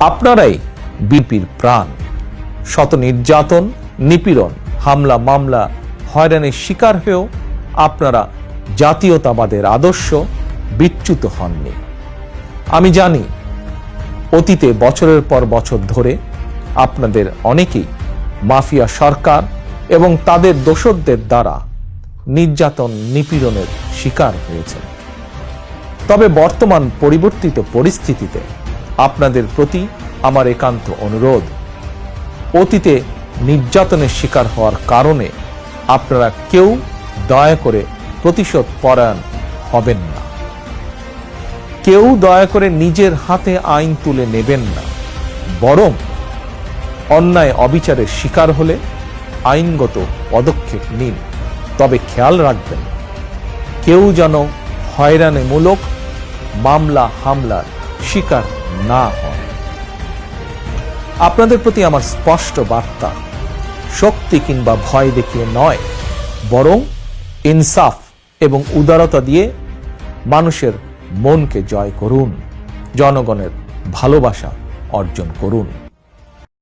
আপনারাই বিপির প্রাণ। শত নির্যাতন, নিপীড়ন, হামলা, মামলা, হয়রানির শিকার হয়েও আপনারা জাতীয়তাবাদের আদর্শ বিচ্যুত হননি। আমি জানি, অতীতে বছরের পর বছর ধরে আপনাদের অনেকেই মাফিয়া সরকার এবং তাদের দোসরদের দ্বারা নির্যাতন, নিপীড়নের শিকার হয়েছে তবে বর্তমান পরিবর্তিত পরিস্থিতিতে আপনাদের প্রতি আমার একান্ত অনুরোধ। অতীতে নির্যাতনের শিকার হওয়ার কারণে আপনারা কেউ দয়া করে প্রতিশোধ পরায়ণ হবেন না। কেউ দয়া করে নিজের হাতে আইন তুলে নেবেন না। বরং অন্যায় অবিচারের শিকার হলে আইনগত পদক্ষেপ নিন। তবে খেয়াল রাখবেন, কেউ যেন হয়রানিমূলক মামলা হামলার শিকার না হয়। আপনাদের প্রতি আমার স্পষ্ট বার্তা, শক্তি কিংবা ভয় দেখিয়ে নয়, বরং ইনসাফ এবং উদারতা দিয়ে মানুষের মনকে জয় করুন, জনগণের ভালোবাসা অর্জন করুন।